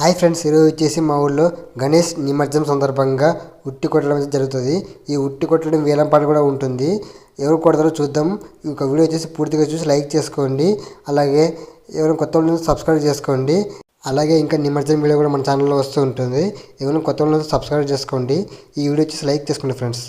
Hi friends ఈరోజు వచ్చేసి మా ఊళ్ళో గణేష్ నిమజ్జనం సందర్భంగా ఉట్టి కొట్టడం జరుగుతుంది. ఈ ఉట్టి కొట్టడం వేలం పాట కూడా ఉంటుంది. ఎవరు కొడతారో చూద్దాం. ఈ వీడియో వచ్చేసి పూర్తిగా చూసి లైక్ చేసుకోండి. అలాగే ఎవరైనా కొత్త వాళ్ళు సబ్స్క్రైబ్ చేసుకోండి. అలాగే ఇంకా నిమజ్జనం వీడియో కూడా మన ఛానల్లో వస్తూ ఉంటుంది. ఎవరైనా కొత్త వాళ్ళు సబ్స్క్రైబ్ చేసుకోండి. ఈ వీడియో వచ్చేసి లైక్ చేసుకోండి ఫ్రెండ్స్.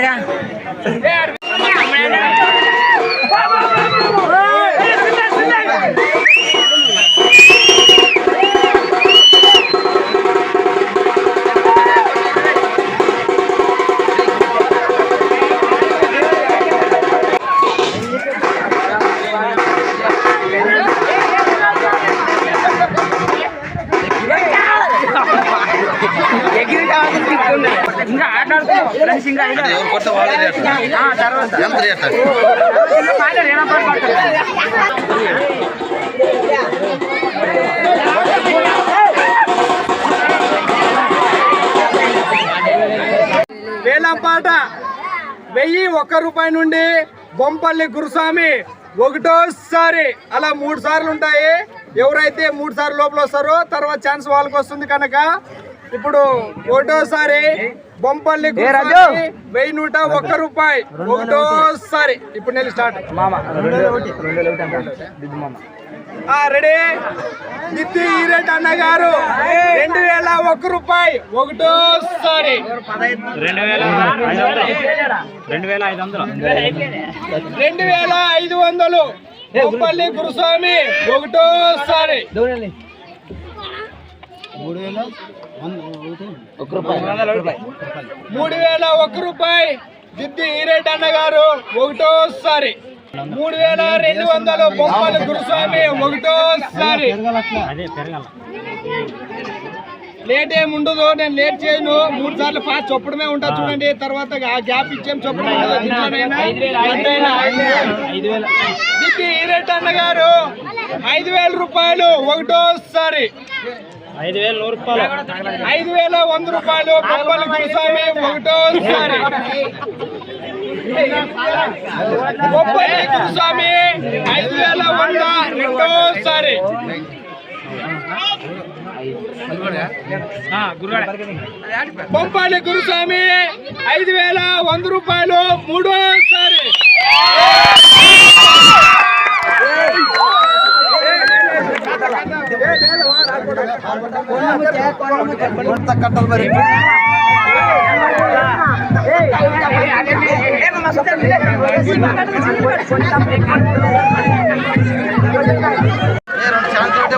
Yeah. ఇంకా. వేలంపాట వెయ్యి ఒక్క రూపాయి నుండి బొంపల్లి గురుస్వామి ఒకటోసారి అలా మూడు సార్లు ఉంటాయి. ఎవరైతే మూడు సార్లు లోపల వస్తారో తర్వాత ఛాన్స్ వాళ్ళకి వస్తుంది కనుక ఇప్పుడు ఒకటోసారి బొంపల్లి గురుస్వామి వెయ్యి నూట ఒక్క రూపాయి. ఒకటోసారి. ఇప్పుడు నేను స్టార్ట్. మామ రెండు ఈరెడ్డి అన్న గారు రెండు వేల ఒక్క రూపాయి. ఒకటోసారి. రెండు వేల ఐదు వందలు. రెండు వేల ఐదు వందలు. రెండు వేల ఐదు వందలు. బొప్పల్లి గురుస్వామి ఒకటోసారి. ఒక రూపాయి. మూడు వేల ఒక్క రూపాయి. దిద్ది ఈరెడ్డి అన్న గారు ఒకటోసారి. మూడు వేల రెండు వందలు బొమ్మలు గురుస్వామి ఒకటోసారి. లేట్ ఏమి ఉండదు నేను లేట్ చేయను. మూడు సార్లు ఫాస్ట్ చొప్పడమే ఉంటా చూడండి. తర్వాత ఆ గ్యాప్ ఇచ్చేం చొప్పడం వేల దిద్ది ఈరెడ్డి అన్న గారు ఐదు వేల రూపాయలు ఒకటోసారి. ఐదు వేల నూరు రూపాయలు. ఐదు వేల వంద రూపాయలు. బొమ్మలు గురుస్వామి ఒకటోసారి బొప్పల్లి గురుస్వామి ఐదు వేల వంద రెండోసారి బొంపాలి గురుస్వామి ఐదు వేల వంద రూపాయలు మూడోసారి ఏ రెండు ఛాన్స్ ఉంటే